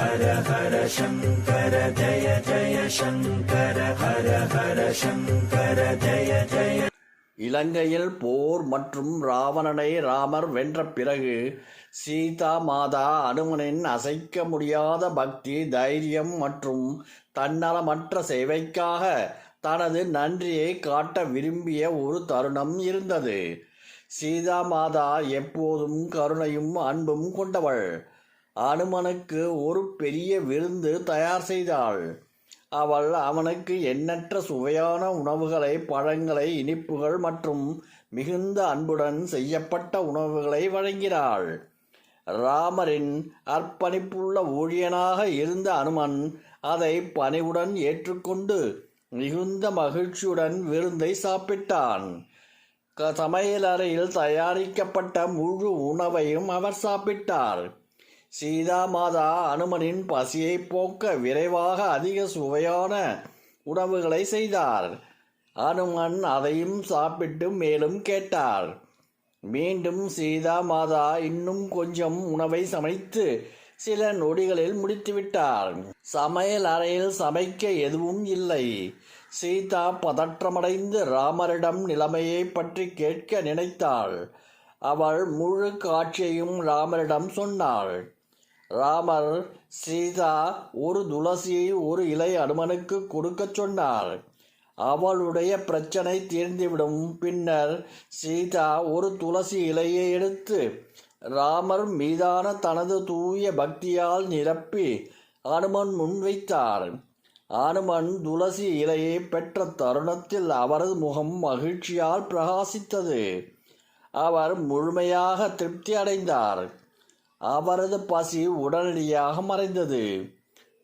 ஹர ஹர சங்கர ஜய ஜய சங்கர ஹர ஹர சங்கர ஜய ஜய. இலங்கையில் போர் மற்றும் ராவணனை ராமர் வென்ற பிறகு சீதா மாதா அனுமனின் அசைக்க முடியாத பக்தி தைரியம் மற்றும் தன்னலமற்ற சேவைக்காக தனது நன்றியை காட்ட விரும்பிய ஒரு தருணம் இருந்தது. சீதா மாதா எப்போதும் கருணையும் அன்பும் கொண்டவள். அனுமனுக்கு ஒரு பெரிய விருந்து தயார் செய்தாள். அவள் அவனுக்கு எண்ணற்ற சுவையான உணவுகளை பழங்களை இனிப்புகள் மற்றும் மிகுந்த அன்புடன் செய்யப்பட்ட உணவுகளை வழங்கினாள். ராமரின் அர்ப்பணிப்புள்ள ஊழியனாக இருந்த அனுமன் அதை பணிவுடன் ஏற்றுக்கொண்டு மிகுந்த மகிழ்ச்சியுடன் விருந்தை சாப்பிட்டான். க- சமையலறையில் தயாரிக்கப்பட்ட முழு உணவையும் அவர் சாப்பிட்டார். சீதா மாதா அனுமனின் பசியை போக்க விரைவாக அதிக சுவையான உணவுகளை செய்தார். அனுமன் அதையும் சாப்பிட்டு மேலும் கேட்டார். மீண்டும் சீதா மாதா இன்னும் கொஞ்சம் உணவை சமைத்து சில நொடிகளில் முடித்துவிட்டார். சமையல் அறையில் சமைக்க எதுவும் இல்லை. சீதா பதற்றமடைந்து ராமரிடம் நிலைமையை பற்றி கேட்க நினைத்தாள். அவள் முழு காட்சியையும் ராமரிடம் சொன்னாள். ராமர் சீதா ஒரு துளசியை ஒரு இலை அனுமனுக்கு கொடுக்கச் சொன்னார் அவளுடைய பிரச்சனை தீர்ந்துவிடும். பின்னர் சீதா ஒரு துளசி இலையை எடுத்து ராமர் மீதான தனது தூய பக்தியால் நிரப்பி அனுமன் முன்வைத்தார் அனுமன் துளசி இலையை பெற்ற தருணத்தில் அவரது முகம் மகிழ்ச்சியால் பிரகாசித்தது. அவர் முழுமையாக திருப்தி அடைந்தார். அவரது பசி உடனடியாக மறைந்தது.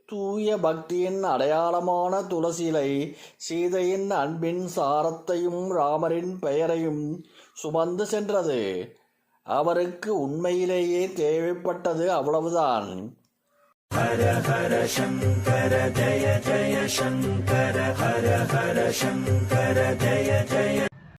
தூய பக்தியின் அடையாளமான துளசிலை சீதையின் அன்பின் சாரத்தையும் ராமரின் பெயரையும் சுமந்து சென்றது. அவருக்கு உண்மையிலேயே தேவைப்பட்டது அவ்வளவுதான். ஹர ஹர சங்கர ஜய ஜய சங்கர ஹர ஹர சங்கர ஜய ஜய